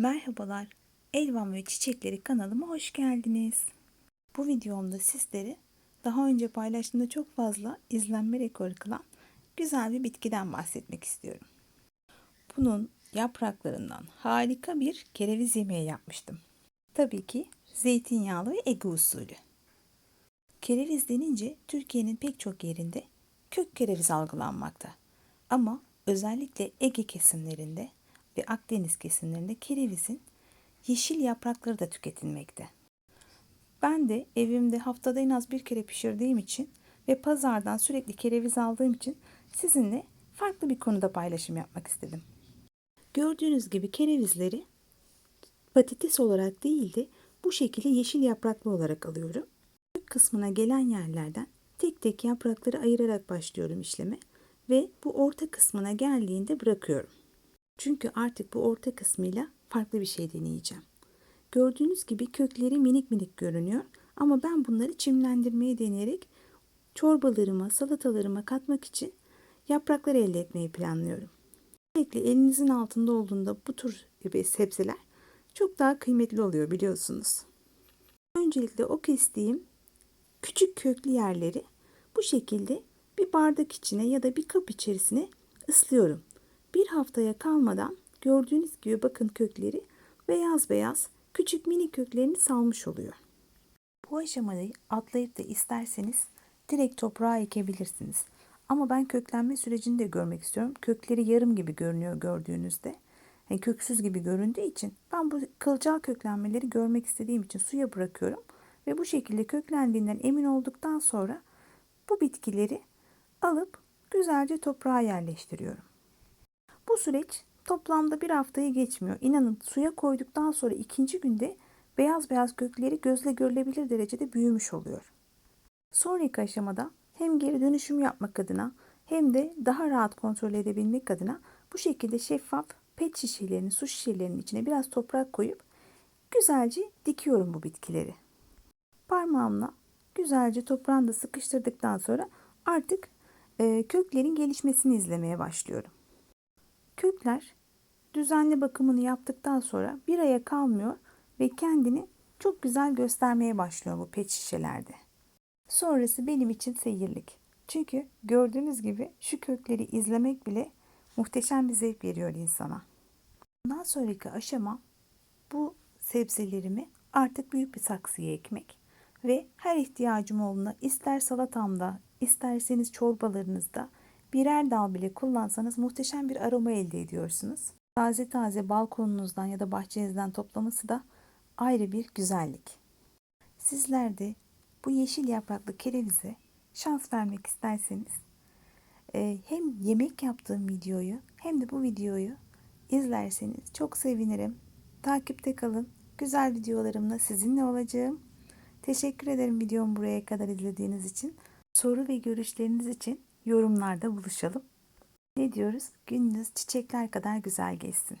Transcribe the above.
Merhabalar, Elvan ve Çiçekleri kanalıma hoş geldiniz. Bu videomda sizlere daha önce paylaştığımda çok fazla izlenme rekoru kılan güzel bir bitkiden bahsetmek istiyorum. Bunun yapraklarından harika bir kereviz yemeği yapmıştım. Tabii ki zeytinyağlı ve Ege usulü. Kereviz denince Türkiye'nin pek çok yerinde kök kereviz algılanmakta. Ama özellikle Ege kesimlerinde ve Akdeniz kesimlerinde kerevizin yeşil yaprakları da tüketilmekte. Ben de evimde haftada en az bir kere pişirdiğim için ve pazardan sürekli kereviz aldığım için sizinle farklı bir konuda paylaşım yapmak istedim. Gördüğünüz gibi kerevizleri patates olarak değil de bu şekilde yeşil yapraklı olarak alıyorum. Kök kısmına gelen yerlerden tek tek yaprakları ayırarak başlıyorum işleme ve bu orta kısmına geldiğinde bırakıyorum. Çünkü artık bu orta kısmıyla farklı bir şey deneyeceğim. Gördüğünüz gibi kökleri minik minik görünüyor ama ben bunları çimlendirmeye deneyerek çorbalarıma, salatalarıma katmak için yapraklar elde etmeyi planlıyorum. Özellikle elinizin altında olduğunda bu tür sebzeler çok daha kıymetli oluyor biliyorsunuz. Öncelikle o kestiğim küçük köklü yerleri bu şekilde bir bardak içine ya da bir kap içerisine ıslıyorum. Bir haftaya kalmadan gördüğünüz gibi bakın kökleri beyaz beyaz küçük mini köklerini salmış oluyor. Bu aşamayı atlayıp da isterseniz direkt toprağa ekebilirsiniz. Ama ben köklenme sürecini de görmek istiyorum. Kökleri yarım gibi görünüyor gördüğünüzde. Yani köksüz gibi göründüğü için ben bu kılcal köklenmeleri görmek istediğim için suya bırakıyorum. Ve bu şekilde köklendiğinden emin olduktan sonra bu bitkileri alıp güzelce toprağa yerleştiriyorum. Bu süreç toplamda bir haftayı geçmiyor. İnanın suya koyduktan sonra ikinci günde beyaz beyaz kökleri gözle görülebilir derecede büyümüş oluyor. Sonraki aşamada hem geri dönüşüm yapmak adına hem de daha rahat kontrol edebilmek adına bu şekilde şeffaf pet şişelerinin, su şişelerinin içine biraz toprak koyup güzelce dikiyorum bu bitkileri. Parmağımla güzelce toprağını da sıkıştırdıktan sonra artık e, köklerin gelişmesini izlemeye başlıyorum. Kökler düzenli bakımını yaptıktan sonra bir aya kalmıyor ve kendini çok güzel göstermeye başlıyor bu pet şişelerde. Sonrası benim için seyirlik. Çünkü gördüğünüz gibi şu kökleri izlemek bile muhteşem bir zevk veriyor insana. Bundan sonraki aşama bu sebzelerimi artık büyük bir saksıya ekmek ve her ihtiyacım olduğunda ister salatamda, isterseniz çorbalarınızda birer dal bile kullansanız muhteşem bir aroma elde ediyorsunuz. Taze taze balkonunuzdan ya da bahçenizden toplaması da ayrı bir güzellik. Sizler de bu yeşil yapraklı kerevize şans vermek isterseniz e, hem yemek yaptığım videoyu hem de bu videoyu izlerseniz çok sevinirim. Takipte kalın. Güzel videolarımla sizinle olacağım. Teşekkür ederim videomu buraya kadar izlediğiniz için. Soru ve görüşleriniz için yorumlarda buluşalım. Ne diyoruz? Gününüz çiçekler kadar güzel geçsin.